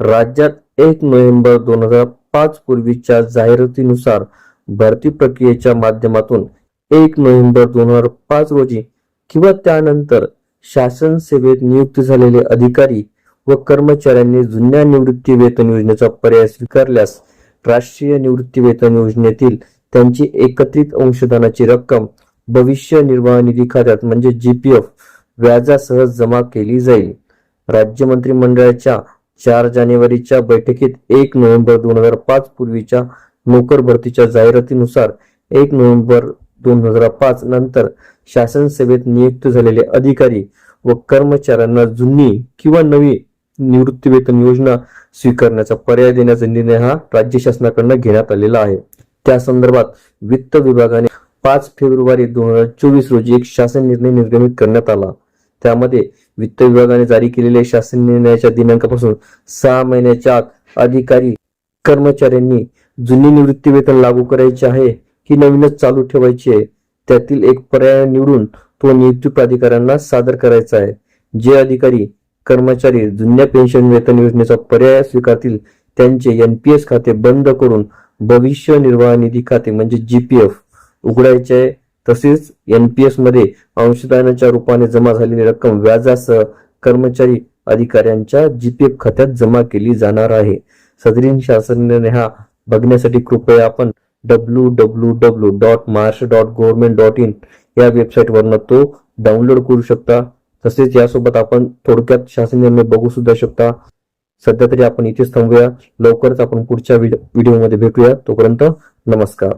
राज्यात एक नोव्हेंबर दोन हजार पाच पूर्वीच्या जाहिरातीनुसार भरती प्रक्रियेच्या माध्यमातून एक नोव्हेंबर दोन हजार पाच रोजी किंवा त्यानंतर शासन सेवेत नियुक्त झालेले अधिकारी व कर्मचाऱ्यांनी जुन्या निवृत्ती वेतन योजनेचा पर्याय स्वीकारल्यास राष्ट्रीय निवृत्ती वेतन योजनेतील त्यांची एकत्रित अंशदानाची रक्कम भविष्य निर्वाह निधी खात्यात म्हणजे जीपीएफ व्याजासह जमा केली जाईल. राज्य मंत्रिमंडळाच्या चार जानेवारीच्या बैठकीत एक नोव्हेंबर दोन हजार पाच पूर्वीच्या नोकर भरतीच्या जाहिरातीनुसार एक नोव्हेंबर दोन हजार पाच नंतर शासन सेवेत नियुक्त झालेले अधिकारी व कर्मचाऱ्यांना जुनी किंवा नवी निवृत्ती वेतन योजना स्वीकारण्याचा पर्याय देण्याचा निर्णय हा राज्य शासनाकडनं घेण्यात आलेला आहे. त्या संदर्भात वित्त विभागाने पाच फेब्रुवारी दोन हजार चोवीस रोजी एक शासन निर्णय निर्गमित करण्यात आला. त्यामध्ये वित्त विभागाने जारी केलेल्या शासन निर्णयाच्या दिनांकापासून सहा महिन्याच्या आत अधिकारी कर्मचाऱ्यांनी जुनी निवृत्ती वेतन लागू करायचे आहे की नवीनच चालू ठेवायची आहे त्यातील एक पर्याय निवडून तो नियुक्ती प्राधिकाऱ्यांना सादर करायचा आहे. जे अधिकारी कर्मचारी जुन्या पेन्शन वेतन योजनेचा पर्याय स्वीकारतील त्यांचे एनपीएस खाते बंद करून भविष्य निर्वाह निधी खाते म्हणजे जीपीएफ उघडायचे आहे. तसेच एनपीएसमध्ये अंशदानाच्या रूपाने जमा झालेली रक्कम व्याजासह कर्मचारी अधिकाऱ्यांच्या जीपीएफ खात्यात जमा केली जाणार आहे. सदरीन शासन निर्णय हा बघण्यासाठी कृपया आपण W W W dot Maharashtra dot government dot in या वेबसाईटवरनं तो डाउनलोड करू शकता. तसेच यासोबत आपण थोडक्यात शासन निर्णय बघू सुद्धा शकता. सध्या तरी आपण इथेच थांबूया. लवकरच आपण पुढच्या व्हिडिओमध्ये भेटूया. तोपर्यंत नमस्कार.